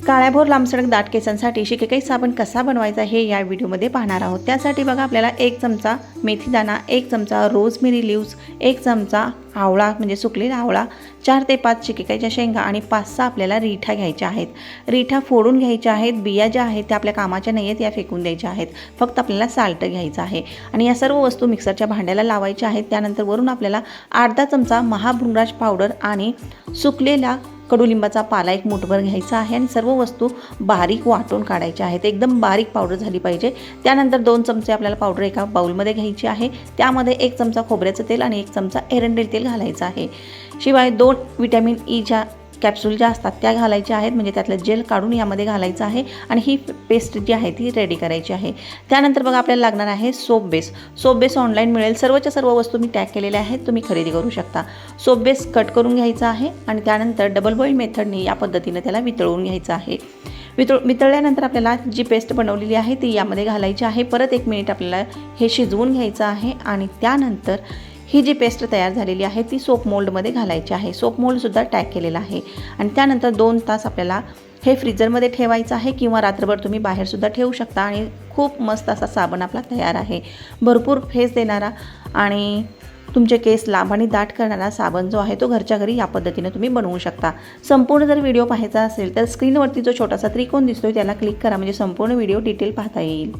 काळ्याभोर लांबसडक दाट केसांसाठी शिकेकाई साबण कसा बनवायचा हे या व्हिडिओमध्ये पाहणार आहोत. त्यासाठी बघा आपल्याला एक चमचा मेथीदाणा एक चमचा रोजमेरी लिव्स एक चमचा आवळा म्हणजे सुकलेला आवळा चार ते पाच शिकेकाईच्या शेंगा आणि पाच सहा आपल्याला रिठा घ्यायच्या आहेत. रिठा फोडून घ्यायच्या आहेत बिया ज्या आहेत त्या आपल्या कामाच्या नाही आहेत या फेकून द्यायच्या आहेत. फक्त आपल्याला साल्ट घ्यायचं आहे. आणि या सर्व वस्तू मिक्सरच्या भांड्याला लावायच्या आहेत. त्यानंतर वरून आपल्याला अर्धा चमचा महाभृंगराज पावडर आणि सुकलेला कडुलिंबाचा पाला एक मुठभर घ्यायचा आहे आणि सर्व वस्तू बारीक वाटून काढायच्या आहेत. एकदम बारीक पावडर झाली पाहिजे. त्यानंतर दोन चमचे आपल्याला पावडर एका बाउलमध्ये घ्यायची आहे. त्यामध्ये एक चमचा खोबऱ्याचं तेल आणि एक चमचा एरंडेल तेल घालायचं आहे. शिवाय दोन विटॅमिन ईच्या e कॅप्सूल ज्या असतात त्या घालायच्या आहेत. म्हणजे त्यातलं जेल काढून यामध्ये घालायचं आहे. आणि ही पेस्ट जी आहे ती रेडी करायची आहे. त्यानंतर बघा आपल्याला लागणार आहे soap base soap base online मिळेल. सर्वच्या सर्व वस्तू मी टॅग केलेल्या आहेत. तुम्ही खरेदी करू शकता. सोप बेस कट करून घ्यायचा आहे. आणि त्यानंतर डबल बॉईल मेथडने या पद्धतीनं त्याला वितळवून घ्यायचं आहे. वितळ वितळल्यानंतर आपल्याला जी पेस्ट बनवलेली आहे ती यामध्ये घालायची आहे. परत एक मिनिट आपल्याला हे शिजवून घ्यायचं आहे. आणि त्यानंतर ही जी पेस्ट तयार झालेली आहे ती सोप मोल्डमध्ये घालायची आहे. सोप मोल्डसुद्धा टॅग केलेला आहे. आणि त्यानंतर दोन तास आपल्याला हे फ्रीजरमध्ये ठेवायचं आहे किंवा रात्रभर तुम्ही बाहेरसुद्धा ठेवू शकता आणि खूप मस्त असा साबण आपला तयार आहे. भरपूर फेस देणारा आणि तुमचे केस लांब आणि दाट करणारा साबण जो आहे तो घरच्या घरी या पद्धतीने तुम्ही बनवू शकता. संपूर्ण जर व्हिडिओ पाहायचा असेल तर स्क्रीनवरती जो छोटासा त्रिकोण दिसतोय त्याला क्लिक करा म्हणजे संपूर्ण व्हिडिओ डिटेल पाहता येईल.